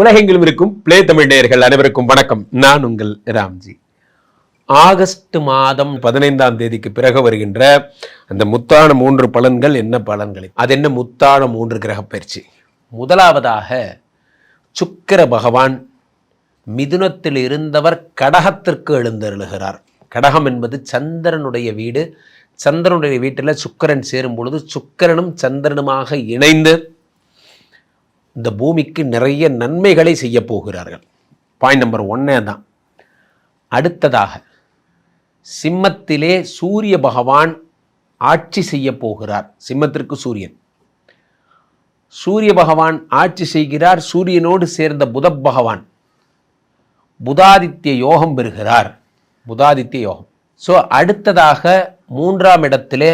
உலகெங்கிலும் இருக்கும் பிளே தமிழ் நேயர்கள் அனைவருக்கும் வணக்கம். நான் உங்கள் ராம்ஜி. ஆகஸ்ட் மாதம் பதினைந்தாம் தேதிக்கு பிறகு வருகின்ற அந்த முத்தான மூன்று பலன்கள் என்ன பலன்கள்? அது என்ன முத்தான மூன்று கிரக பயிற்சி? முதலாவதாக சுக்கிர பகவான் மிதுனத்தில் இருந்தவர் கடகத்திற்கு எழுந்தருளுகிறார். கடகம் என்பது சந்திரனுடைய வீடு. சந்திரனுடைய வீட்டில் சுக்கிரன் சேரும் பொழுது சுக்கரனும் சந்திரனுமாக இணைந்து இந்த பூமிக்கு நிறைய நன்மைகளை செய்ய போகிறார்கள். பாயிண்ட் நம்பர் ஒன்னே தான் அடுத்ததாக சிம்மத்திலே சூரிய பகவான் ஆட்சி செய்ய போகிறார். சிம்மத்திற்கு சூரியன். சூரிய பகவான் ஆட்சி செய்கிறார். சூரியனோடு சேர்ந்த புத பகவான் புதாதித்ய யோகம் பெறுகிறார். புதாதித்ய யோகம். ஸோ அடுத்ததாக மூன்றாம் இடத்திலே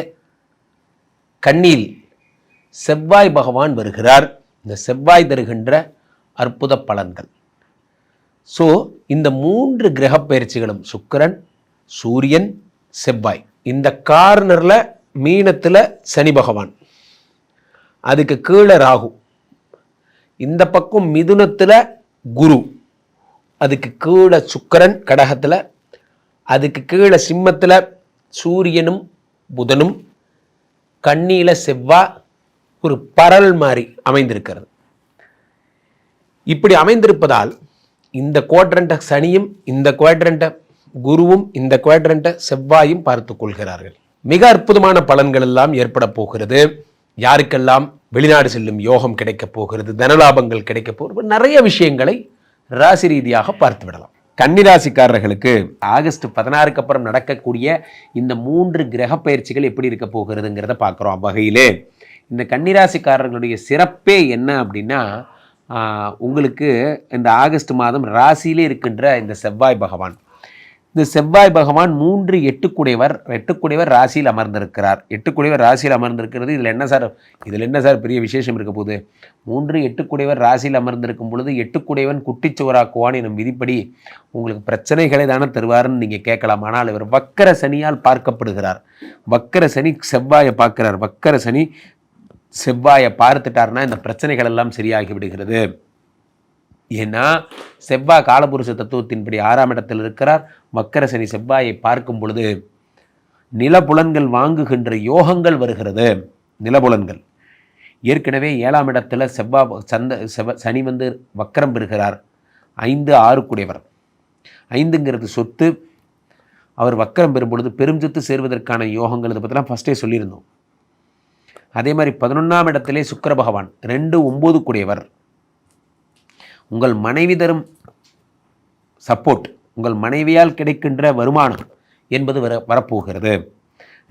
கண்ணில் செவ்வாய் பகவான் வருகிறார். இந்த செவ்வாய் தருகின்ற அற்புத பலன்கள். ஸோ இந்த மூன்று கிரக பயிற்சிகளும் சுக்கிரன் சூரியன் செவ்வாய். இந்த கார்னரில் மீனத்தில் சனி பகவான். அதுக்கு கீழே ராகு. இந்த பக்கம் மிதுனத்தில் குரு. அதுக்கு கீழே சுக்கிரன் கடகத்தில். அதுக்கு கீழே சிம்மத்தில் சூரியனும் புதனும். கண்ணியில் செவ்வாய் ஒரு பரல் மாதிரி அமைந்திருக்கிறது. இப்படி அமைந்திருப்பதால் இந்த குவாட்ரண்ட்டை சனியும் இந்த குவாட்ரண்ட்டை குருவும் இந்த குவாட்ரண்ட்டை செவ்வாயும் பார்த்து கொள்கிறார்கள். மிக அற்புதமான பலன்கள் எல்லாம் ஏற்பட போகிறது. யாருக்கெல்லாம் வெளிநாடு செல்லும் யோகம் கிடைக்கப் போகிறது தனலாபங்கள் கிடைக்கப் போகிறது நிறைய விஷயங்களை ராசி ரீதியாக பார்த்து விடலாம். கன்னிராசிக்காரர்களுக்கு ஆகஸ்ட் பதினாறுக்கு அப்புறம் நடக்கக்கூடிய இந்த மூன்று கிரக பயிற்சிகள் எப்படி இருக்க போகிறதுங்கிறத பார்க்குறோம். வகையிலே இந்த கன்னிராசிக்காரர்களுடைய சிறப்பே என்ன அப்படின்னா உங்களுக்கு இந்த ஆகஸ்ட் மாதம் ராசியிலே இருக்கின்ற இந்த செவ்வாய் பகவான். இந்த செவ்வாய் பகவான் மூன்று எட்டுக்குடையவர் எட்டுக்குடையவர் ராசியில் அமர்ந்திருக்கிறார். எட்டுக்குடையவர் ராசியில் அமர்ந்திருக்கிறது. இதில் என்ன சார் இதில் என்ன சார் பெரிய விசேஷம் இருக்க போகுது? மூன்று எட்டுக்குடையவர் ராசியில் அமர்ந்திருக்கும் பொழுது எட்டுக்குடையவன் குட்டிச்சுவராக்குவான் எனும் விதிப்படி உங்களுக்கு பிரச்சனைகளை தானே தருவார்னு நீங்கள் கேட்கலாம். ஆனால் இவர் வக்கர சனியால் பார்க்கப்படுகிறார். வக்கர சனி செவ்வாயை பார்க்கிறார். வக்கர சனி செவ்வாயை பார்த்துட்டாருன்னா இந்த பிரச்சனைகள் எல்லாம் சரியாகி விடுகிறது. ஏன்னா செவ்வாய் காலபுருஷ தத்துவத்தின்படி ஆறாம் இடத்தில் இருக்கிறார். மக்கர சனி செவ்வாயை பார்க்கும் பொழுது நிலபுலன்கள் வாங்குகின்ற யோகங்கள் வருகிறது. நிலபுலன்கள். ஏற்கனவே ஏழாம் இடத்துல செவ்வாய் சந்த செவ சனி வந்து வக்கரம் பெறுகிறார். ஐந்து ஆறு கூடியவர் ஐந்துங்கிறது சொத்து. அவர் வக்கரம் பெறும் பொழுது பெரும் சொத்து சேர்வதற்கான யோகங்கள் இதை பற்றிலாம் ஃபஸ்ட்டே சொல்லியிருந்தோம். அதே மாதிரி பதினொன்றாம் இடத்திலே சுக்கர பகவான் ரெண்டு ஒம்பது கூடியவர். உங்கள் மனைவி தரும் சப்போர்ட் உங்கள் மனைவியால் கிடைக்கின்ற வருமானம் என்பது வர வரப்போகிறது.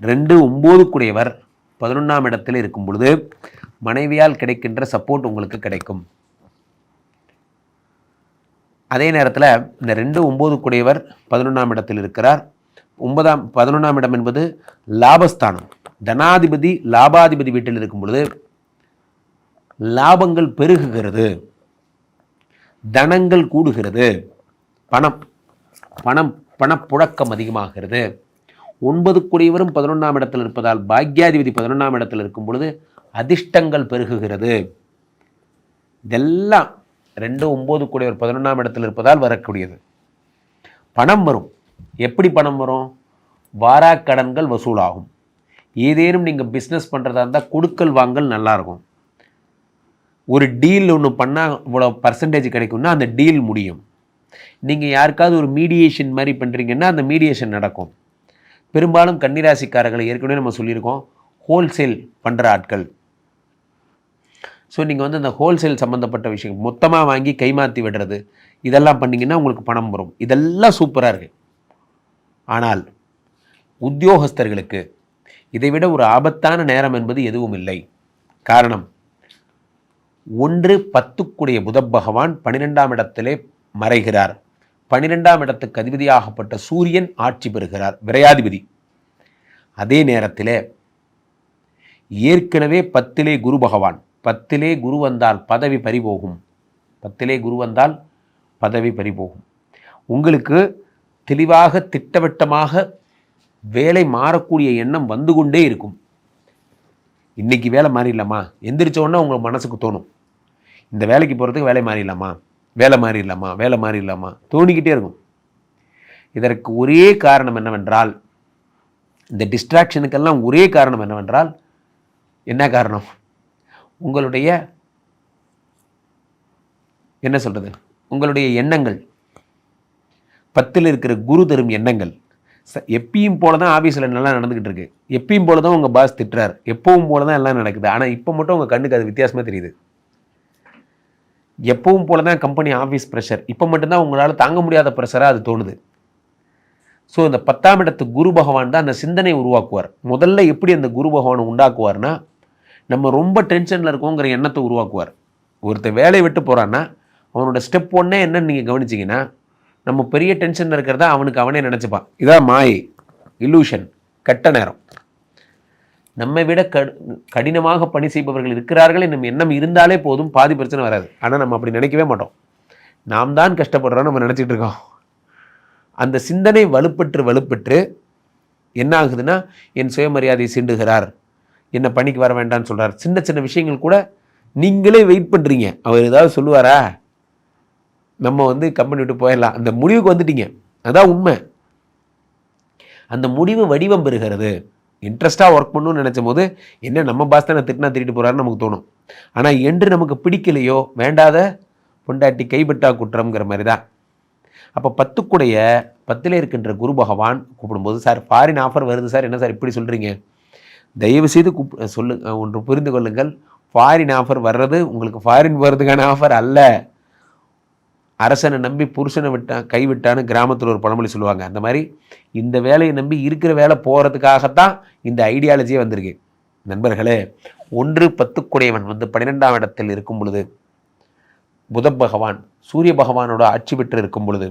ரெண்டு ஒம்பது கூடியவர் பதினொன்றாம் இடத்தில் இருக்கும் பொழுது மனைவியால் கிடைக்கின்ற சப்போர்ட் உங்களுக்கு கிடைக்கும். அதே நேரத்தில் இந்த ரெண்டு ஒம்பது கூடியவர் பதினொன்றாம் இடத்தில் இருக்கிறார். ஒன்பதாம் பதினொன்றாம் இடம் என்பது லாபஸ்தானம். தனாதிபதி லாபாதிபதி வீட்டில் இருக்கும் பொழுது லாபங்கள் பெருகுகிறது. தனங்கள் கூடுகிறது. பணம் பணம் பணப்புழக்கம் அதிகமாகிறது. ஒன்பது குடியவரும் பதினொன்றாம் இடத்தில் இருப்பதால் பாக்யாதிபதி பதினொன்றாம் இடத்தில் இருக்கும் பொழுது அதிர்ஷ்டங்கள் பெருகுகிறது. இதெல்லாம் ரெண்டு ஒம்பது கூடியவர் பதினொன்றாம் இடத்தில் இருப்பதால் வரக்கூடியது. பணம் வரும். எப்படி பணம் வரும்? வாராக்கடன்கள் வசூலாகும். ஏதேனும் நீங்கள் பிஸ்னஸ் பண்ணுறதா இருந்தால் கொடுக்கல் வாங்கல் நல்லாயிருக்கும். ஒரு டீல் ஒன்று பண்ணால் இவ்வளோ பர்சன்டேஜ் கிடைக்கும்னா அந்த டீல் முடியும். நீங்கள் யாருக்காவது ஒரு மீடியேஷன் மாதிரி பண்ணுறீங்கன்னா அந்த மீடியேஷன் நடக்கும். பெரும்பாலும் கன்னிராசிக்காரர்களை ஏற்கனவே நம்ம சொல்லியிருக்கோம். ஹோல்சேல் பண்ணுற ஆட்கள். ஸோ நீங்கள் வந்து அந்த ஹோல்சேல் சம்மந்தப்பட்ட விஷயம் மொத்தமாக வாங்கி கைமாற்றி விடுறது இதெல்லாம் பண்ணிங்கன்னா உங்களுக்கு பணம் வரும். இதெல்லாம் சூப்பராக இருக்குது ஆனால் உத்தியோகஸ்தர்களுக்கு இதைவிட ஒரு ஆபத்தான நேரம் என்பது எதுவும் இல்லை. காரணம் ஒன்று பத்துக்குடைய புத பகவான் பனிரெண்டாம் இடத்திலே மறைகிறார். பனிரெண்டாம் இடத்துக்கு அதிபதியாகப்பட்ட சூரியன் ஆட்சி பெறுகிறார் விரையாதிபதி. அதே நேரத்திலே ஏற்கனவே பத்திலே குரு பகவான் பத்திலே குரு வந்தால் பதவி பறிபோகும். பத்திலே குரு வந்தால் பதவி பறிபோகும். உங்களுக்கு தெளிவாக திட்டவட்டமாக வேலை மாறக்கூடிய எண்ணம் வந்து கொண்டே இருக்கும். இன்றைக்கி வேலை மாறிடலாமா? எந்திரிச்ச உங்கள் மனசுக்கு தோணும். இந்த வேலைக்கு போகிறதுக்கு வேலை மாறிடலாமா? வேலை மாறிடலாமா? வேலை மாறிடலாமா? தோணிக்கிட்டே இருக்கும். இதற்கு ஒரே காரணம் என்னவென்றால் இந்த டிஸ்ட்ராக்ஷனுக்கெல்லாம் ஒரே காரணம் என்னவென்றால் என்ன காரணம்? உங்களுடைய என்ன சொல்கிறது உங்களுடைய எண்ணங்கள். பத்தில் இருக்கிற குரு தரும் எண்ணங்கள். எப்பயும் போல தான் ஆஃபீஸில் நல்லா நடந்துக்கிட்டு இருக்கு. எப்பயும் போல தான் உங்கள் பாஸ் திட்டுறார். எப்பவும் போல தான் எல்லாம் நடக்குது. ஆனால் இப்போ மட்டும் உங்கள் கண்ணுக்கு அது வித்தியாசமாக தெரியுது. எப்பவும் போல தான் கம்பெனி ஆஃபீஸ் ப்ரெஷர் இப்போ மட்டும்தான் உங்களால் தாங்க முடியாத ப்ரெஷராக அது தோணுது. ஸோ இந்த பத்தாம் இடத்து குரு பகவான் தான் அந்த சிந்தனை உருவாக்குவார். முதல்ல எப்படி அந்த குரு பகவான் உண்டாக்குவார்னா நம்ம ரொம்ப டென்ஷனில் இருக்கோங்கிற எண்ணத்தை உருவாக்குவார். ஒருத்தர் வேலையை விட்டு போகிறான்னா அவனோட ஸ்டெப் ஒன்னே என்னன்னு நீங்கள் கவனிச்சிங்கன்னா நம்ம பெரிய டென்ஷனில் இருக்கிறதா அவனுக்கு அவனே நினச்சிப்பான். இதான் மாயை இல்லூஷன் கெட்ட நேரம். நம்மை விட கடு கடினமாக பணி செய்பவர்கள் இருக்கிறார்கள் என்னும் எண்ணம் இருந்தாலே போதும் பாதி பிரச்சனை வராது. ஆனால் நம்ம அப்படி நினைக்கவே மாட்டோம். நாம் தான் கஷ்டப்படுறோம் நம்ம நினச்சிட்டு இருக்கோம். அந்த சிந்தனை வலுப்பெற்று வலுப்பெற்று என்ன ஆகுதுன்னா என் சுயமரியாதை சீண்டுகிறார். என்ன பணிக்கு வர வேண்டாம்னு சொல்கிறார் சின்ன சின்ன விஷயங்கள் கூட நீங்களே வெயிட் பண்ணுறீங்க அவர் ஏதாவது சொல்லுவாரா? நம்ம வந்து கம்பெனி விட்டு போயிடலாம். அந்த முடிவுக்கு வந்துட்டீங்க. அதான் உண்மை. அந்த முடிவு வடிவம் பெறுகிறது. இன்ட்ரெஸ்ட்டாக ஒர்க் பண்ணணும்னு நினச்சும் போது என்ன நம்ம பாஸ் தானே திட்டினா திட்டிட்டு போகிறாருன்னு நமக்கு தோணும். ஆனால் என்று நமக்கு பிடிக்கலையோ வேண்டாத பொண்டாட்டி கைப்பட்டா குற்றம்ங்கிற மாதிரி தான் அப்போ பத்துக்குடைய பத்தில் இருக்கின்ற குரு பகவான் கூப்பிடும்போது சார் ஃபாரின் ஆஃபர் வருது சார். என்ன சார் இப்படி சொல்கிறீங்க தயவு செய்து கூப் சொல்லு ஒன்று புரிந்து கொள்ளுங்கள். ஃபாரின் ஆஃபர் வர்றது உங்களுக்கு ஃபாரின் வர்றதுக்கான ஆஃபர் அல்ல. அரசனை நம்பி புருஷனை விட்டான் கைவிட்டான்னு கிராமத்தில் ஒரு பழமொழி சொல்லுவாங்க. அந்த மாதிரி இந்த வேலையை நம்பி இருக்கிற வேலை போகிறதுக்காகத்தான் இந்த ஐடியாலஜியே வந்திருக்கு. நண்பர்களே ஒன்று பத்துக்குடையவன் வந்து பன்னிரெண்டாம் இடத்தில் இருக்கும் பொழுது புத பகவான் சூரிய பகவானோட ஆட்சி பெற்று இருக்கும் பொழுது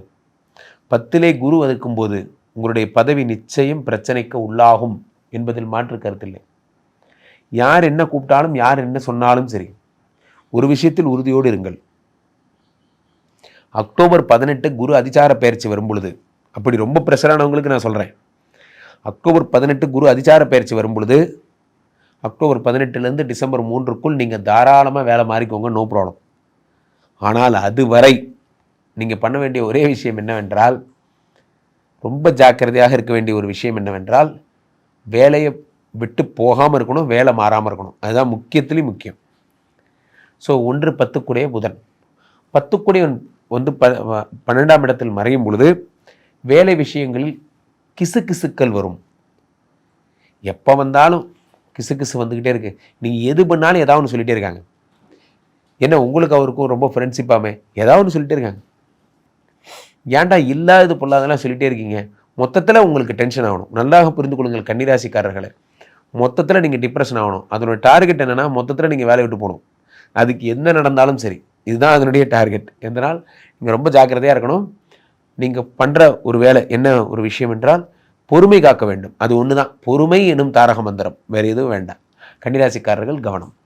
பத்திலே குரு வதுக்கும்போது உங்களுடைய பதவி நிச்சயம் பிரச்சனைக்கு உள்ளாகும் என்பதில் மாற்று கருத்தில்லை யார் என்ன கூப்பிட்டாலும் யார் என்ன சொன்னாலும் சரி ஒரு விஷயத்தில் உறுதியோடு இருங்கள். அக்டோபர் பதினெட்டு குரு அதிசார பயிற்சி வரும்பொழுது அப்படி ரொம்ப ப்ரெஷரானவங்களுக்கு நான் சொல்கிறேன் அக்டோபர் பதினெட்டு குரு அதிசார பயிற்சி வரும்பொழுது அக்டோபர் பதினெட்டுலேருந்து டிசம்பர் மூன்றுக்குள் நீங்கள் தாராளமாக வேலை மாறிக்கோங்க நோ ப்ராப்ளம் ஆனால் அதுவரை நீங்கள் பண்ண வேண்டிய ஒரே விஷயம் என்னவென்றால் ரொம்ப ஜாக்கிரதையாக இருக்க வேண்டிய ஒரு விஷயம் என்னவென்றால் வேலையை விட்டு போகாமல் இருக்கணும் வேலை மாறாமல் இருக்கணும். அதுதான் முக்கியத்துலேயும் முக்கியம். ஸோ ஒன்று பத்துக்குடைய புதன். பத்துக்குடையவன் வந்து ப பன்னெண்டாம் இடத்தில் மறையும் பொழுது வேலை விஷயங்களில் கிசு கிசுக்கள் வரும். எப்போ வந்தாலும் கிசு கிசு வந்துக்கிட்டே இருக்கு. நீங்கள் எது பண்ணாலும் ஏதாவது ஒன்று சொல்லிகிட்டே இருக்காங்க. என்ன உங்களுக்கு அவருக்கும் ரொம்ப ஃப்ரெண்ட்ஷிப்பாமே ஏதாவது ஒன்று சொல்லிட்டே இருக்காங்க. ஏன்டா இல்லாதது பொல்லாதெல்லாம் சொல்லிகிட்டே இருக்கீங்க? மொத்தத்தில் உங்களுக்கு டென்ஷன் ஆகணும். நல்லாக புரிந்து கொள்ளுங்கள் கன்னிராசிக்காரர்களை. மொத்தத்தில் நீங்கள் டிப்ரெஷன் ஆகணும். அதோட டார்கெட் என்னென்னா மொத்தத்தில் நீங்கள் வேலையை விட்டு போகணும். அதுக்கு என்ன நடந்தாலும் சரி. இதுதான் அதனுடைய டார்கெட் எதனால் நீங்கள் ரொம்ப ஜாக்கிரதையாக இருக்கணும். நீங்கள் பண்ணுற ஒரு வேலை என்ன ஒரு விஷயம் என்றால் பொறுமை காக்க வேண்டும். அது ஒன்று தான் பொறுமை எனும் தாரக மந்திரம். வேறு எதுவும் வேண்டாம். கன்னிராசிக்காரர்கள் கவனம்.